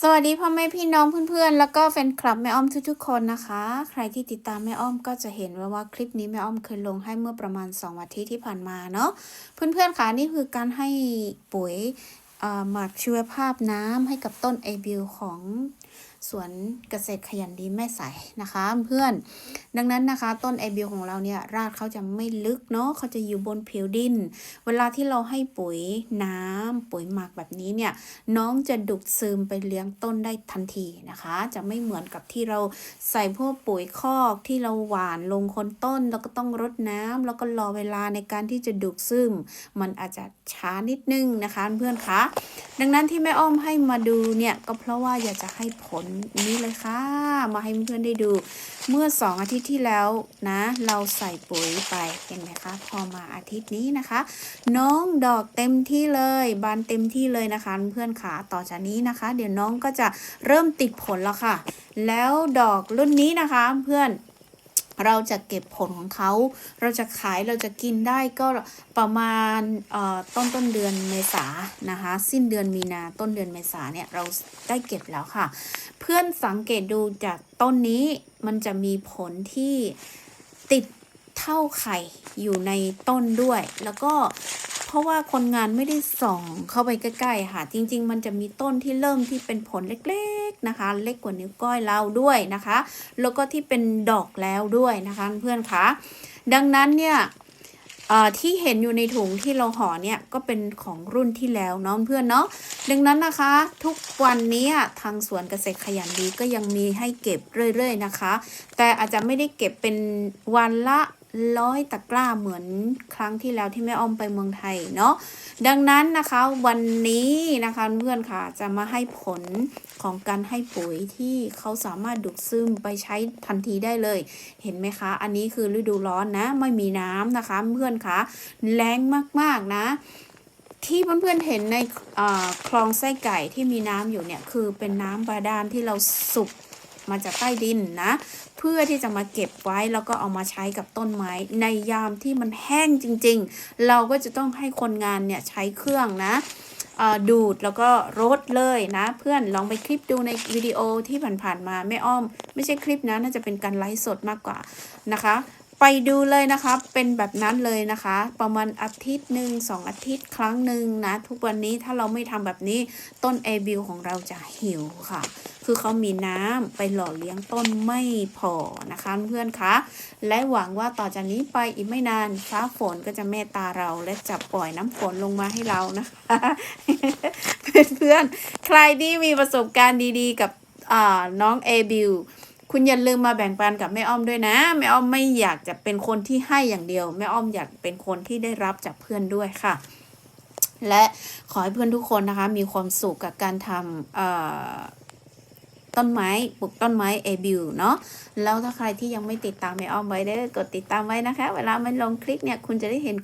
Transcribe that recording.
สวัสดีพ่อแม่พี่น้องเพื่อนๆ แล้วก็แฟนคลับแม่อ้อมทุกๆคนนะคะ ใครที่ติดตามแม่อ้อมก็จะเห็นว่าว่าคลิปนี้แม่อ้อมเคยลงให้เมื่อประมาณ2อาทิตย์ที่ผ่านมาเนาะเพื่อนๆค่ะนี่คือการให้ปุ๋ยอ่อหมักชีวภาพน้ำให้กับต้นไอบิวของ สวนเกษตรขยันดีแม่ใสนะคะเพื่อน ดังนั้นนะคะต้นเอบิวของเราเนี่ยรากเขาจะไม่ลึกเนาะเขาจะอยู่บนผิวดิน เวลาที่เราให้ปุ๋ยน้ำปุ๋ยหมักแบบนี้เนี่ยน้องจะดูดซึมไปเลี้ยงต้นได้ทันทีนะคะ จะไม่เหมือนกับที่เราใส่พวกปุ๋ยคอกที่เราหว่านลงคนต้น แล้วก็ต้องรดน้ำแล้วก็รอเวลาในการที่จะดูดซึม มันอาจจะช้านิดนึงนะคะเพื่อนคะดังนั้นที่แม่อ้อมให้มาดูเนี่ยก็เพราะว่าอยากจะให้ผลนี้เลยค่ะ มาให้เพื่อนๆได้ดู เมื่อสองอาทิตย์ที่แล้วนะ เราใส่ปุ๋ยไปเห็นไหมคะ พอมาอาทิตย์นี้นะคะ น้องดอกเต็มที่เลย บานเต็มที่เลยนะคะ เพื่อนขาต่อจากนี้นะคะ เดี๋ยวน้องก็จะเริ่มติดผลแล้วค่ะ แล้วดอกรุ่นนี้นะคะ เพื่อน เราจะเก็บผลของเขา เราจะขายเราจะกินได้ก็ประมาณต้นต้นเดือนเมษานะคะ สิ้นเดือนมีนาต้นเดือนเมษาเนี่ยเราได้เก็บแล้วค่ะ เพื่อนสังเกตดูจากต้นนี้มันจะมีผลที่ติดเท่าไข่อยู่ในต้นด้วย แล้วก็ ราะว่าคนงานไม่ได้ส่องเข้าไปใกล้ๆค่ะ จริง ๆ มันจะมีต้นที่เริ่มที่เป็นผลเล็กๆนะคะ เล็กกว่านิ้วก้อยเราด้วยนะคะ แล้วก็ที่เป็นดอกแล้วด้วยนะคะเพื่อนคะดังนั้นเนี่ยที่เห็นอยู่ในถุงที่เราห่อเนี่ยก็เป็นของรุ่นที่แล้วเนาะเพื่อนเนาะดังนั้นนะคะ ทุกวันนี้ทางสวนเกษตรขยันดีก็ยังมีให้เก็บเรื่อย ๆ นะคะ แต่อาจจะไม่ได้เก็บเป็นวันละ ร้อยตะกร้าเหมือนครั้งที่แล้วที่แม่อ้อมไปเมืองไทยเนาะดังนั้นนะคะวันนี้นะคะเพื่อนค่ะจะมาให้ผลของการให้ปุ๋ยที่เขาสามารถดูดซึมไปใช้ทันทีได้เลย เห็นไหมคะ อันนี้คือฤดูร้อนนะไม่มีน้ำนะคะเพื่อนคะแรงมากๆนะ ที่เพื่อนๆเห็นในคลองไส้ไก่ที่มีน้ำอยู่เนี่ยคือเป็นน้ำบาดาลที่เราสุบ มาจากใต้ดินนะ เพื่อที่จะมาเก็บไว้แล้วก็เอามาใช้กับต้นไม้ ในยามที่มันแห้งจริง ๆ เราก็จะต้องให้คนงานเนี่ยใช้เครื่องนะดูดแล้วก็รดเลยนะ เพื่อนลองไปคลิปดูในวิดีโอที่ผ่านๆมาแม่อ้อม ไม่ใช่คลิปนะน่าจะเป็นการไลฟ์สดมากกว่านะคะ ไปดูเลยนะคะเป็นแบบนั้นเลยนะคะ ประมาณอาทิตย์หนึ่งสองอาทิตย์ครั้งหนึ่งนะ ทุกวันนี้ถ้าเราไม่ทำแบบนี้ต้นเอบิวของเราจะหิวค่ะ คือเขามีน้ำไปหล่อเลี้ยงต้นไม่พอนะคะเพื่อนคะ และหวังว่าต่อจากนี้ไปอีกไม่นานฟ้าฝนก็จะเมตตาเราและจะปล่อยน้ำฝนลงมาให้เรานะคะเพื่อนๆใครที่มีประสบการณ์ดีๆ กับน้องเอบิวคุณอย่าลืมมาแบ่งปันกับแม่อ้อมด้วยนะ แม่อ้อมไม่อยากจะเป็นคนที่ให้อย่างเดียว แม่อ้อมอยากเป็นคนที่ได้รับจากเพื่อนด้วยค่ะ และขอให้เพื่อนทุกคนนะคะ มีความสุขกับการทำอ่อ ต้นไม้ปลูกต้นไม้เอบิวเนาะแล้วถ้าใครที่ยังไม่ติดตามแม่อ้อมไว้ได้กดติดตามไว้นะคะ เวลามันลงคลิปเนี่ยคุณจะได้เห็น